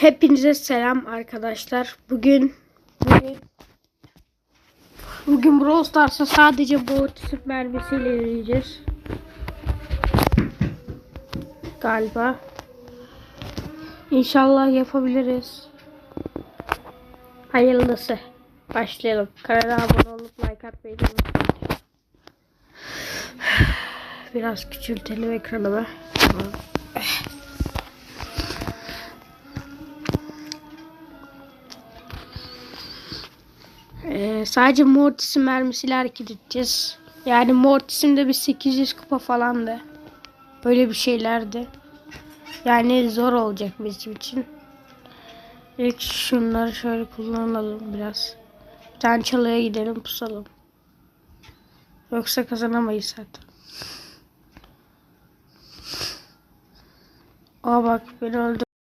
Hepinize selam arkadaşlar. Bugün bugün bugün Brawl Stars'a sadece Mortis'in mermisiyle yürüyeceğiz. Galiba. İnşallah yapabiliriz. Hayırlısı. Başlayalım. Kanala abone olup like atmayı unutmayın. Biraz küçültelim ekranımı. Tamam. Ee, sadece Mortis'in mermisiyle hareket edeceğiz. Yani Mortis'in de bir 800 kupa falandı. Böyle bir şeylerdi. Yani zor olacak bizim için. İlk şunları şöyle kullanalım biraz. Bir tane çalıya gidelim pusalım. Yoksa kazanamayız zaten. Aa bak beni öldü.